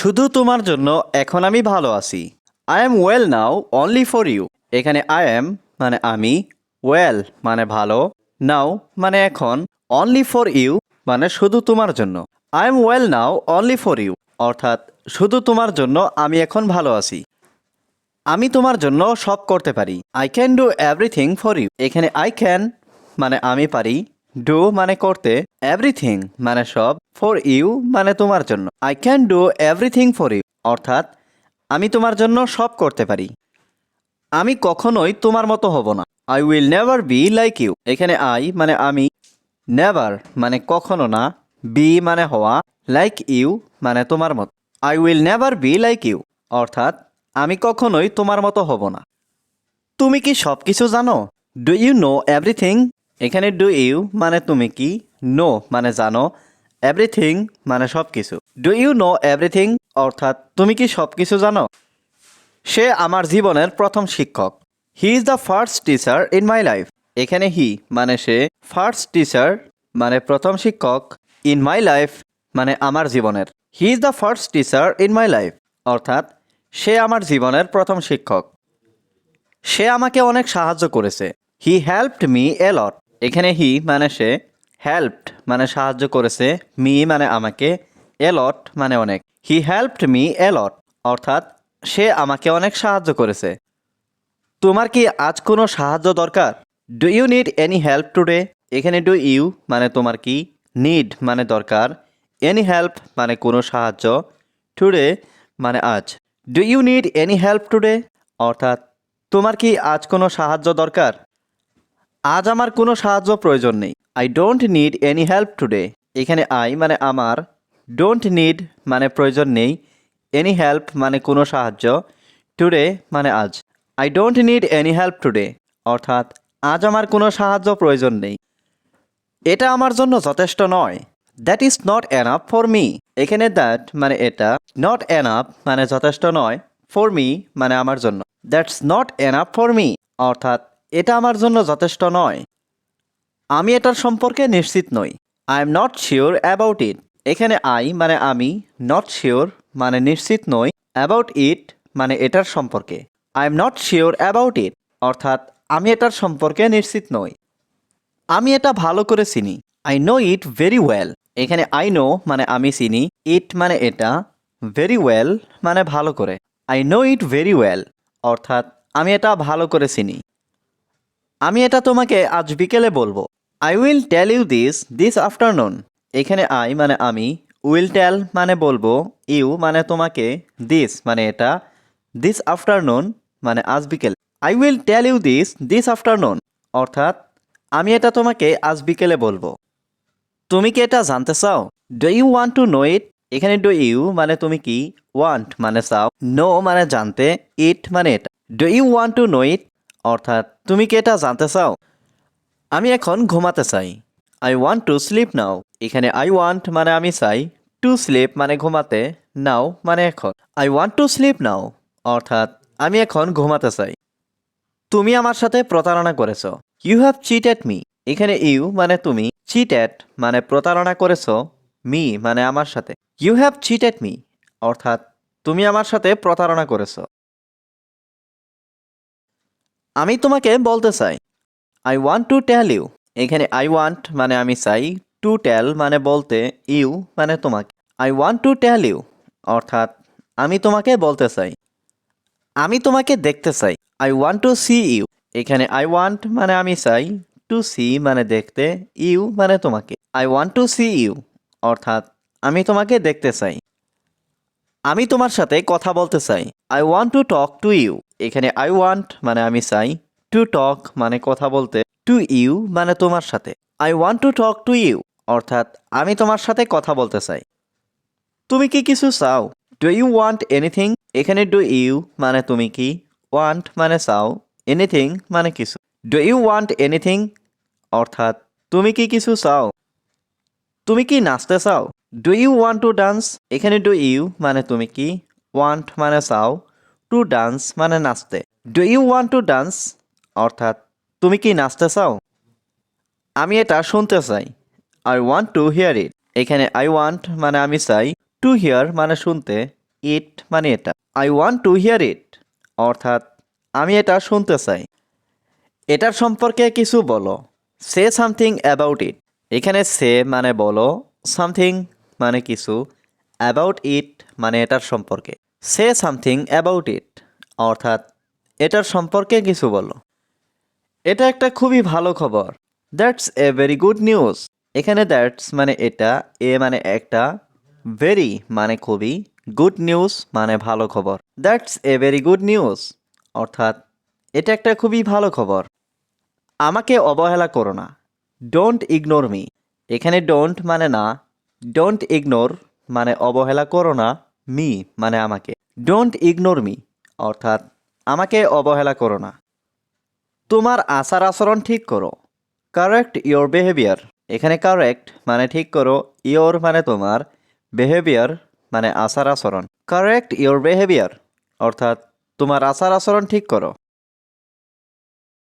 শুধু তোমার জন্য, এখন আমি ভালো আছি। I am well now only for you এখানে আই এম মানে আমি ওয়েল মানে ভালো। নাও মানে এখন অনলি ফর ইউ মানে শুধু তোমার জন্য। I am well now only for you অর্থাৎ, শুধু তোমার জন্য, আমি এখন ভালো আছি। আমি তোমার জন্য সব করতে পারি। I can do everything for you এখানে আই ক্যান মানে আমি পারি। ডু মানে করতে। এভরিথিং মানে সব। ফর ইউ মানে তোমার জন্য। I can do everything for you অর্থাৎ, আমি তোমার জন্য সব করতে পারি। আমি কখনোই তোমার মতো হব না। I will never be like you এখানে আই মানে আমি। নেভার মানে কখনো না। বি মানে হওয়া। লাইক ইউ মানে তোমার মতো। I will never be like you অর্থাৎ, আমি কখনোই তোমার মতো হব না। তুমি কি সব কিছু জানো? ডু ইউ নো এভরিথিং এখানে ডু ইউ মানে তুমি কি? নো মানে জানো। এভরিথিং মানে সব কিছু ডু ইউ নো এভরিথিং অর্থাৎ তুমি কি সব কিছু জানো? সে আমার জীবনের প্রথম শিক্ষক। He is the first teacher in my life এখানে হি মানে সে ফার্স্ট টিচার মানে প্রথম শিক্ষক ইন মাই লাইফ মানে আমার জীবনের। He is the first teacher in my life অর্থাৎ সে আমার জীবনের প্রথম শিক্ষক। সে আমাকে অনেক সাহায্য করেছে। হি হেল্পড মি এলট এখানে হি মানে সে হেল্পড মানে সাহায্য করেছে মি মানে আমাকে এলট মানে অনেক। হি হেল্পড মি এলট অর্থাৎ সে আমাকে অনেক সাহায্য করেছে। তোমার কি আজ কোনো সাহায্য দরকার? Do you need any help today এখানে ডু ইউ মানে তোমার কি নিড মানে দরকার। এনি হেল্প মানে কোনো সাহায্য টুডে মানে আজ। Do you need any help today অর্থাৎ তোমার কি আজ কোনো সাহায্য দরকার? আজ আমার কোনো সাহায্য প্রয়োজন নেই। I don't need any help today এখানে আই মানে আমার। ডোন্ট নিড মানে প্রয়োজন নেই। এনি হেল্প মানে কোনো সাহায্য। টুডে মানে আজ। I don't need any help today অর্থাৎ, আজ আমার কোনো সাহায্য প্রয়োজন নেই। এটা আমার জন্য যথেষ্ট নয়। That is not enough for me এখানে দ্যাট মানে এটা। নট এনাফ মানে যথেষ্ট নয়। ফর মি মানে আমার জন্য। That's not enough for me অর্থাৎ, এটা আমার জন্য যথেষ্ট নয়। আমি এটার সম্পর্কে নিশ্চিত নই। I am not sure about it এখানে আই মানে আমি নট শিওর মানে নিশ্চিত নই। অ্যাবাউট ইট মানে এটার সম্পর্কে। I am not sure about it অর্থাৎ, আমি এটার সম্পর্কে নিশ্চিত নই। আমি এটা ভালো করে চিনি। I know it very well এখানে আই নো মানে আমি চিনি। ইট মানে এটা ভেরি ওয়েল মানে ভালো করে। I know it very well অর্থাৎ, আমি এটা ভালো করে চিনি। আমি এটা তোমাকে আজ বিকেলে বলব। I will tell you this this afternoon এখানে আই মানে আমি উইল টেল মানে বলব ইউ মানে তোমাকে দিস মানে এটা দিস আফটারনুন মানে আজ বিকেল। I will tell you this this afternoon অর্থাৎ, আমি এটা তোমাকে আজ বিকেলে বলব। তুমি কি এটা জানতে চাও? Do you want to know it এখানে ডু ইউ মানে তুমি কি? ওয়ান্ট মানে চাও। নো মানে জানতে ইট মানে এটা। Do you want to know it অর্থাৎ, তুমি কি এটা জানতে চাও? আমি এখন ঘুমাতে চাই। I want to sleep now এখানে আই ওয়ান্ট মানে আমি চাই। টু স্লিপ মানে ঘুমাতে নাও মানে এখন। I want to sleep now অর্থাৎ আমি এখন ঘুমাতে চাই। তুমি আমার সাথে প্রতারণা করেছ। ইউ হ্যাভ চিটেড মি এখানে ইউ মানে তুমি। চিটেড মানে প্রতারণা করেছ মি মানে আমার সাথে। ইউ হ্যাভ চিটেড মি অর্থাৎ তুমি আমার সাথে প্রতারণা করেছ। আমি তোমাকে বলতে চাই। I want to tell you এখানে আই ওয়ান্ট মানে আমি চাই। টু টেল মানে বলতে ইউ মানে তোমাকে। I want to tell you অর্থাৎ আমি তোমাকে বলতে চাই। আমি তোমাকে দেখতে চাই। I want to see you এখানে আই ওয়ান্ট মানে আমি চাই। টু সি মানে দেখতে ইউ মানে তোমাকে। I want to see you অর্থাৎ আমি তোমাকে দেখতে চাই। আমি তোমার সাথে কথা বলতে চাই। I want to talk to you এখানে আই ওয়ান্ট মানে আমি চাই। টু টক মানে কথা বলতে টু ইউ মানে তোমার সাথে। I want to talk to you. অর্থাৎ আমি তোমার সাথে কথা বলতে চাই। তুমি কি কিছু চাও? Do you want anything? এখানে ডু ইউ মানে তুমি কি? ওয়ান্ট মানে চাও। এনিথিং মানে কিছু। Do you want anything? অর্থাৎ তুমি কি কিছু চাও? তুমি কি নাচতে চাও? Do you want to dance? এখানে ডু ইউ মানে তুমি কি? ওয়ান্ট মানে চাও। টু ডান্স মানে নাচতে। Do you want to dance? অর্থাৎ, তুমি কি নাচতে চাও? আমি এটা শুনতে চাই। I want to hear it এখানে আই ওয়ান্ট মানে আমি চাই। টু হিয়ার মানে শুনতে। ইট মানে এটা। I want to hear it অর্থাৎ, আমি এটা শুনতে চাই। এটার সম্পর্কে কিছু বলো। সে সামথিং অ্যাবাউট ইট এখানে সে মানে বলো। সামথিং মানে কিছু। অ্যাবাউট ইট মানে এটার সম্পর্কে। সে সামথিং অ্যাবাউট ইট অর্থাৎ, এটার সম্পর্কে কিছু বলো। এটা একটা খুবই ভালো খবর। That's a very good news এখানে দ্যাটস মানে এটা, এ মানে একটা ভেরি মানে খুবই গুড নিউজ মানে ভালো খবর। That's a very good news অর্থাৎ, এটা একটা খুবই ভালো খবর। আমাকে অবহেলা করো না। ডোন্ট ইগনোর মি এখানে ডোন্ট মানে না ডোন্ট ইগনোর মানে অবহেলা করো না মি মানে আমাকে। ডোন্ট ইগনোর মি অর্থাৎ, আমাকে অবহেলা করো না। তোমার আচার আচরণ ঠিক করো। কারেক্ট ইয়োর বিহেভিয়ার এখানে কারেক্ট মানে ঠিক করো ইয়োর মানে তোমার বিহেভিয়ার মানে আচার আচরণ। কারেক্ট ইয়োর বিহেভিয়ার অর্থাৎ তোমার আচার আচরণ ঠিক করো।